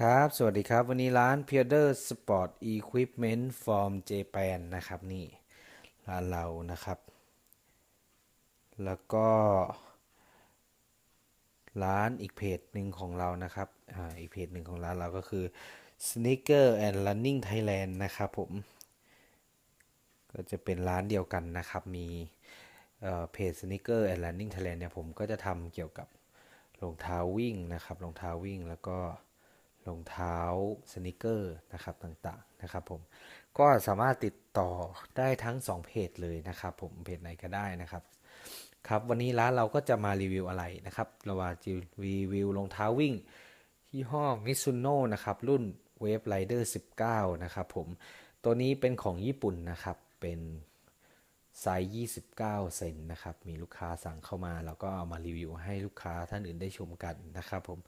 ครับ สวัสดีครับ วันนี้ร้าน p i e d e r Sport Equipment from Japan นะครับ นี่ร้านเรานะครับ แล้วก็ร้านอีกเพจหนึ่งของเรานะครับอ่าอีกเพจหนึ่งของร้านเราก็คือ Sneaker and Running Thailand นะครับผม ก็จะเป็นร้านเดียวกันนะครับ มีเอ่อเพจ Sneaker and Running Thailand เนี่ยผมก็จะทำเกี่ยวกับรองเท้าวิ่งนะครับรองเท้าวิ่งแล้วก็ รองเท้าสนิเกอร์นะครับต่างๆนะครับผมก็สามารถติดต่อได้ทั้ง 2 เพจเลยนะครับ ผมเพจไหนก็ได้นะครับครับวันนี้ร้านเราก็จะมารีวิวอะไรนะครับเราว่าจะรีวิวรองเท้าวิ่งยี่ห้อมิซุโน่นะครับรุ่น Wave Rider 19 นะครับผมตัวนี้เป็นของญี่ปุ่นนะครับเป็นไซส์ 29 เซนนะครับ มีลูกค้าสั่งเข้ามา แล้วก็เอามารีวิวให้ลูกค้าท่านอื่นได้ชมกันนะครับผม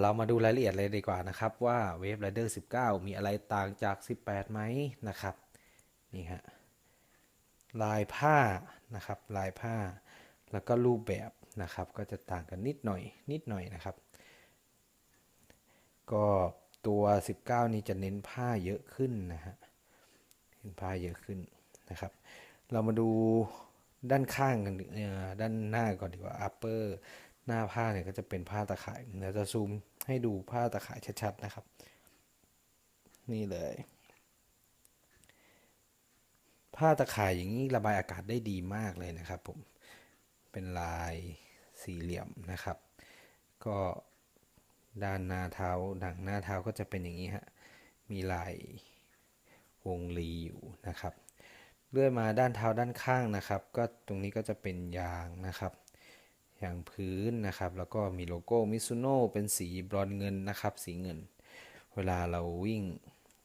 เรามาดูรายละเอียดเลยดีกว่านะครับ ว่า Wave Rider 19 มีอะไรต่างจาก 18 ไหมนะครับนี่ฮะลายผ้านะครับลายผ้า แล้วก็รูปแบบนะครับก็จะต่างกันนิดหน่อยนิดหน่อยนะครับ ก็ตัว 19 นี้จะเน้นผ้าเยอะขึ้นนะฮะเห็นผ้าเยอะขึ้นนะครับ เรามาดูด้านข้างกันด้านหน้าก่อนดีกว่า upper หน้าผ้าเนี่ยก็จะเป็นผ้าตะข่ายเดี๋ยวจะซูมให้ดูผ้าตะข่ายชัดๆนะครับ นี่เลย ผ้าตะข่ายอย่างนี้ระบายอากาศได้ดีมากเลยนะครับผมเป็นลายสี่เหลี่ยมนะครับ ก็ด้านหน้าเท้าหนังหน้าเท้าก็จะเป็นอย่างนี้ฮะมีลายวงรีอยู่นะครับ เลื่อยมาด้านเท้าด้านข้างนะครับ ก็ตรงนี้ก็จะเป็นยางนะครับ อย่างพื้นนะครับ แล้วก็มีโลโก้มิซุโน่เป็นสีบรอนเงินนะครับ สีเงิน เวลาเราวิ่ง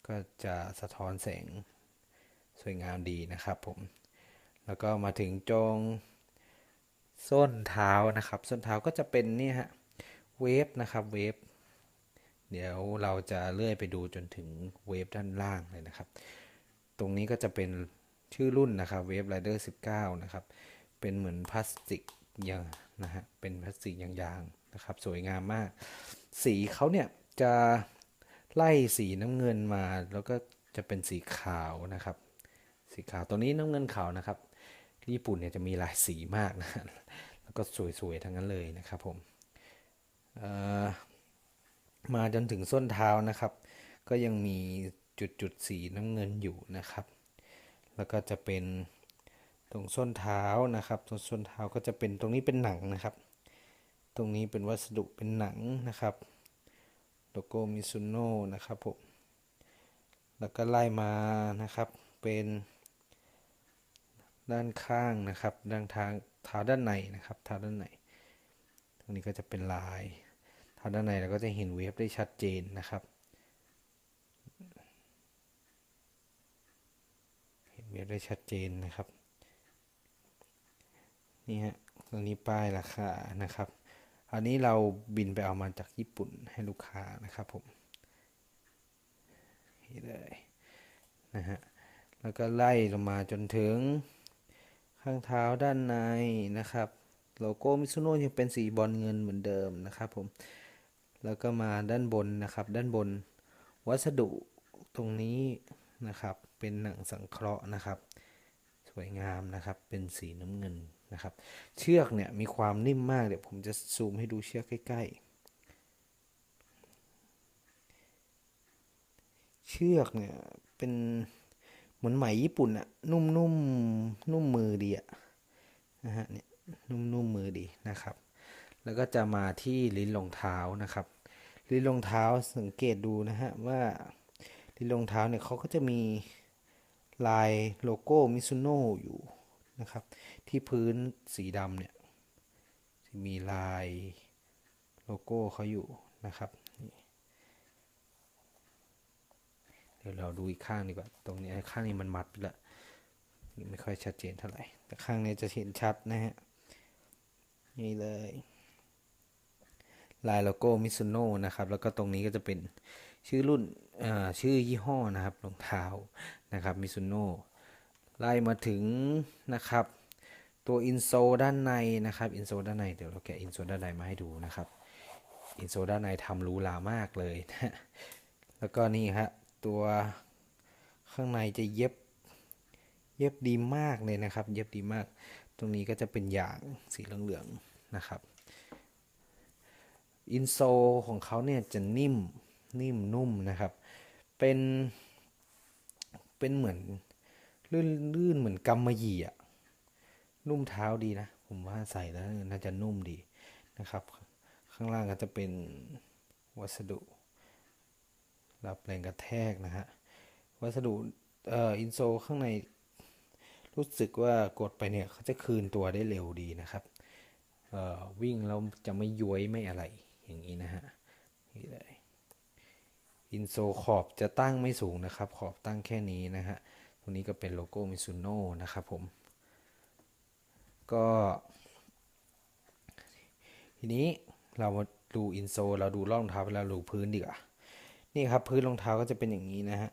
ก็จะสะท้อนแสงสวยงามดีนะครับผม แล้วก็มาถึงจงส้นเท้านะครับ ส้นเท้าก็จะเป็นนี่ฮะเวฟนะครับเวฟเดี๋ยวเราจะเลื่อยไปดูจนถึงเวฟด้านล่างเลยนะครับ ตรงนี้ก็จะเป็นชื่อรุ่นนะครับเวฟไรเดอร์19 นะครับ เป็นเหมือนพลาสติกยาง นะฮะเป็นพลาสติกยางๆนะครับ สวยงามมาก สีเขาเนี่ยจะไล่สีน้ำเงินมาแล้วก็จะเป็นสีขาวนะครับ สีขาวตัวนี้น้ำเงินขาวนะครับญี่ปุ่นเนี่ยจะมีหลายสีมากนะแล้วก็สวยๆทั้งนั้นเลยนะครับผมมาจนถึงส้นเท้านะครับ ก็ยังมีจุดๆสีน้ำเงินอยู่นะครับ แล้วก็จะเป็น ตรงส้นเท้านะครับตรงส้นเท้าก็จะเป็นตรงนี้เป็นหนังนะครับ ตรงนี้เป็นวัสดุเป็นหนังนะครับโลโก้มิซุโน่นะครับผมแล้วก็ไล่มานะครับเป็นด้านข้างนะครับด้านทางเท้าด้านในนะครับเท้าด้านในตรงนี้ก็จะเป็นลายเท้าด้านในเราก็จะเห็นเวฟได้ชัดเจนนะครับเห็นเวฟได้ชัดเจนนะครับ นี่ฮะตรงนี้ป้ายราคานะครับ อันนี้เราบินไปเอามาจากญี่ปุ่นให้ลูกค้านะครับผมนี่เลยนะฮะแล้วก็ไล่ลงมาจนถึงข้างเท้าด้านในนะครับ โลโก้มิซุโน่ยังเป็นสีบอลเงินเหมือนเดิมนะครับผมแล้วก็มาด้านบนนะครับ ด้านบนวัสดุตรงนี้นะครับ เป็นหนังสังเคราะห์นะครับ สวยงามนะครับ เป็นสีน้ำเงินนะครับ เชือกเนี่ยมีความนิ่มมากเดี๋ยวผมจะซูมให้ดูเชือกใกล้ๆ เชือกเนี่ยเป็นเหมือนไหมญี่ปุ่นอะนุ่มๆนนุ่มมือดีอะนะฮะเนี่ยนุ่มๆมือดีนะครับ แล้วก็จะมาที่ลิ้นรองเท้านะครับ ลิ้นรองเท้าสังเกตดูนะฮะว่าลิ้นรองเท้าเนี่ยเขาก็จะมี ลายโลโก้มิซุโน่อยู่นะครับ ที่พื้นสีดำเนี่ยมีลายโลโก้เขาอยู่นะครับเดี๋ยวเราดูอีกข้างดีกว่า ตรงนี้ข้างนี้มันมัดไปละไม่ค่อยชัดเจนเท่าไหร่ แต่ข้างนี้จะเห็นชัดนะฮะ นี่เลย ลายโลโก้มิซุโน่นะครับ แล้วก็ตรงนี้ก็จะเป็นชื่อรุ่น ชื่อยี่ห้อนะครับรองเท้านะครับมิซุโน่ไล่มาถึงนะครับ ตัวอินโซด้านในนะครับอินโซด้านในเดี๋ยวเราแกะอินโซด้านในมาให้ดูนะครับอินโซด้านในทำรูหรามากเลยนะแล้วก็นี่ฮะตัวข้างในจะเย็บเย็บดีมากเลยนะครับ เย็บดีมาก ตรงนี้ก็จะเป็นอย่างสีเหลืองๆนะครับ อินโซของเขาเนี่ยจะนิ่ม นิ่มนุ่มนะครับ เป็น เป็นเหมือนลื่นลื่นเหมือนกำมะหยี่อะนุ่มเท้าดีนะ ผมว่าใส่แล้วน่าจะนุ่มดีนะครับ ข้างล่างก็จะเป็นวัสดุ รับแรงกระแทกนะฮะ วัสดุเอ่ออินโซข้างในรู้สึกว่ากดไปเนี่ยเขาจะคืนตัวได้เร็วดีนะครับ เอ่อวิ่งแล้วจะไม่ย้วยไม่อะไรอย่างนี้นะฮะ อินโซขอบจะตั้งไม่สูงนะครับ ขอบตั้งแค่นี้นะฮะ ตรงนี้ก็เป็นโลโก้มิซูโน่นะครับผม ก็ ทีนี้เรามาดูอินโซเราดูรองเท้าแล้วดูพื้นดีกว่า นี่ครับพื้นรองเท้าก็จะเป็นอย่างนี้นะฮะ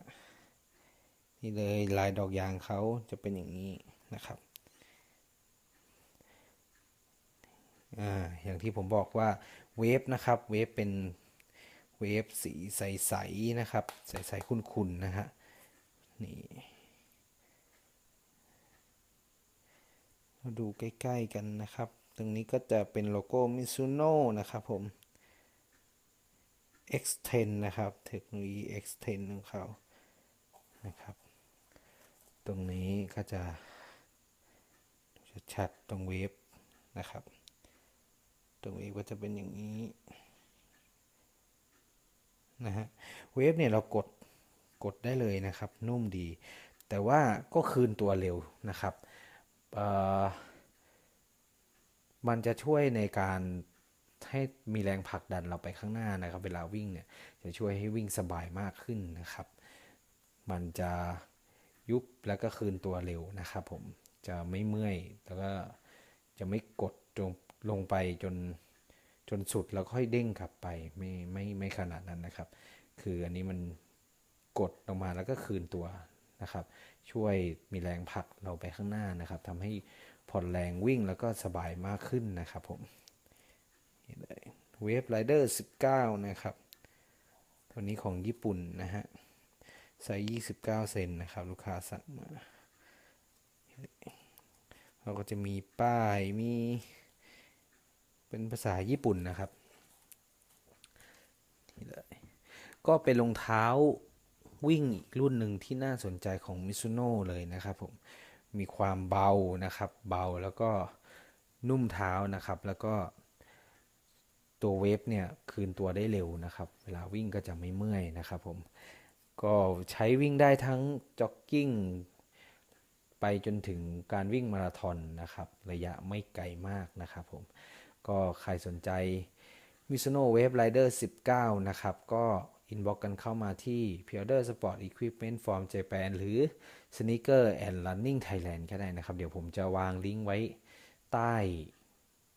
นี่เลยลายดอกยางเขาจะเป็นอย่างนี้นะครับอ่าอย่างที่ผมบอกว่าเวฟนะครับ เวฟเป็น เวฟสีใสๆนะครับ ใสๆขุ่นๆนะฮะนี่มาดูใกล้ๆกันนะครับ ตรงนี้ก็จะเป็นโลโก้มิซูโน่นะครับผม X10 นะครับ เทคโนโลยี X10 ของเขานะครับ ตรงนี้ก็จะชัดตรงเวฟนะครับ ตรงเวฟก็จะเป็นอย่างนี้ นะฮะเวฟเนี่ยเรากดกดได้เลยนะครับ นุ่มดี แต่ว่าก็คืนตัวเร็วนะครับมันจะช่วยในการให้มีแรงผลักดันเราไปข้างหน้านะครับ เวลาวิ่งเนี่ยจะช่วยให้วิ่งสบายมากขึ้นนะครับ มันจะยุบแล้วก็คืนตัวเร็วนะครับ ผมจะไม่เมื่อยแล้วก็จะไม่กดลงลงไปจน จนสุดแล้วค่อยเด้งกลับไปไม่ไม่ไม่ขนาดนั้นนะครับ คืออันนี้มันกดลงมาแล้วก็คืนตัวนะครับ ช่วยมีแรงผลักเราไปข้างหน้านะครับทำให้ผ่อนแรงวิ่งแล้วก็สบายมากขึ้นนะครับผมนี่เลยเวฟไรเดอร์19 นะครับ ตัวนี้ของญี่ปุ่นนะฮะไซส์29 เซนนะครับ ลูกค้าสั่งมาเราก็จะมีป้ายมี เป็นภาษาญี่ปุ่นนะครับนี่เลยก็เป็นรองเท้าวิ่งอีกรุ่นหนึ่งที่น่าสนใจของมิซูโน่เลยนะครับผม มีความเบานะครับ เบาแล้วก็นุ่มเท้านะครับ แล้วก็ตัวเวฟเนี่ยคืนตัวได้เร็วนะครับ เวลาวิ่งก็จะไม่เมื่อยนะครับผม ก็ใช้วิ่งได้ทั้งจ็อกกิ้งไปจนถึงการวิ่งมาราธอนนะครับ ระยะไม่ไกลมากนะครับผม ก็ใครสนใจ Mizuno Wave Rider 19 นะครับ ก็อินบ็อกกันเข้ามาที่ p i o d e r Sport Equipment from Japan หรือ Sneaker and Running Thailand ก็ได้นะครับ เดี๋ยวผมจะวางลิงก์ไว้ใต้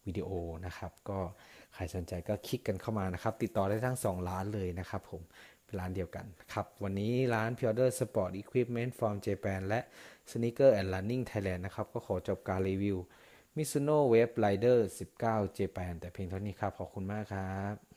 วิดีโอนะครับ ก็ใครสนใจก็คลิกกันเข้ามานะครับ ติดต่อได้ทั้ง 2 ร้านเลยนะครับผมเป็นร้านเดียวกันครับ วันนี้ร้าน p i o d e r Sport Equipment from Japan และ Sneaker and Running Thailand นะครับ ก็ขอจบการรีวิว Mizuno Wave Rider 19 Japan แต่เพียงเท่านี้ครับ ขอบคุณมากครับ